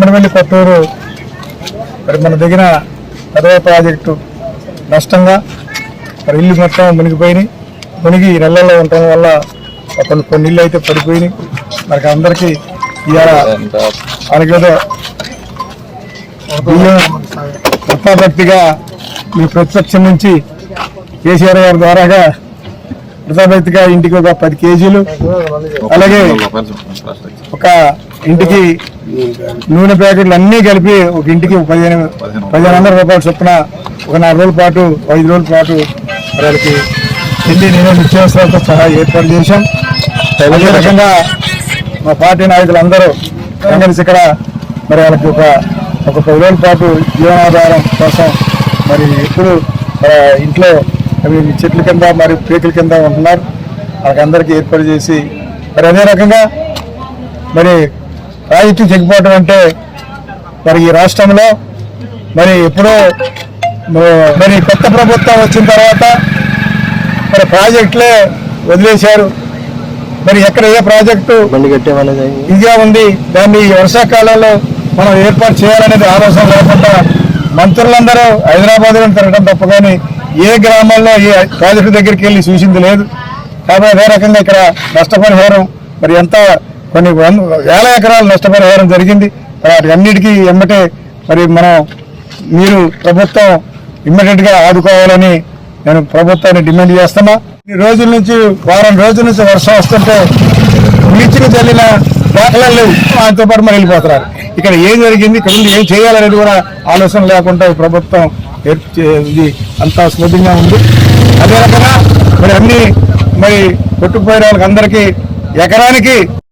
మనవెల్లి కొత్తూరు. మరి మన దగ్గర పదవ ప్రాజెక్టు నష్టంగా మరి ఇల్లు మొత్తం మునిగిపోయినాయి. మునిగి ఈ నెలల్లో ఉండటం వల్ల కొన్ని కొన్ని ఇల్లు అయితే పడిపోయినాయి. మరి అందరికీ ఇవాళ వాళ్ళకేదో బియ్యం మీ ప్రతిపక్షం నుంచి కేసీఆర్ గారి ద్వారాగా వృత్తాభక్తిగా ఇంటికి ఒక పది కేజీలు అలాగే ఒక ఇంటికి నూనె ప్యాకెట్లు అన్నీ కలిపి ఒక ఇంటికి పదిహేను పదిహేను వందల రూపాయల చొప్పున ఒక నాలుగు రోజుల పాటు ఐదు రోజుల పాటు మరి వాళ్ళకి తిండి నేను నిత్యావసరాలతో సహా ఏర్పాటు చేశాం. అదే రకంగా మా పార్టీ నాయకులు అందరూ కలిసి ఇక్కడ మరి వాళ్ళకి ఒక ఒక పది రోజుల పాటు జీవనాధారం కోసం మరి ఎప్పుడు ఇంట్లో అవి చెట్ల కింద మరి పీకల కింద ఉంటున్నారు. వాళ్ళకందరికీ ఏర్పాటు చేసి మరి అదే రకంగా మరి ప్రాజెక్టు చెక్కిపోవటం అంటే మరి ఈ రాష్ట్రంలో మరి ఎప్పుడో మరి కొత్త ప్రభుత్వం వచ్చిన తర్వాత మరి ప్రాజెక్టులే వదిలేశారు. మరి ఎక్కడ ఏ ప్రాజెక్టు ఇదిగా ఉంది. దాన్ని ఈ వర్షాకాలంలో మనం ఏర్పాటు చేయాలనేది ఆలోచన లేకుండా మంత్రులందరూ హైదరాబాద్లో తిరగడం తప్ప కానీ ఏ గ్రామాల్లో ఏ ప్రాజెక్టు దగ్గరికి వెళ్ళి చూసింది లేదు. కాబట్టి అదే రకంగా ఇక్కడ నష్టపరిహారం మరి ఎంత కొన్ని వేల ఎకరాలు నష్టపరిహారం జరిగింది. మరి అన్నిటికీ ఎమ్మటే మరి మనం మీరు ప్రభుత్వం ఇమ్మీడియట్గా ఆదుకోవాలని నేను ప్రభుత్వాన్ని డిమాండ్ చేస్తున్నా. ఈ రోజుల నుంచి వారం రోజుల నుంచి వర్షం వస్తుంటే మిర్చికి చల్లిన దాఖలాలు ఆయనతో పాటు మరి వెళ్ళిపోతున్నారు. ఇక్కడ ఏం జరిగింది ఇక్కడ ఏం చేయాలనేది కూడా ఆలోచన లేకుండా ఈ ప్రభుత్వం ఇది అంతా స్మూథంగా ఉంది. అదే రకంగా మరి అన్ని మరి కొట్టుకుపోయిన వాళ్ళకి అందరికీ ఎకరానికి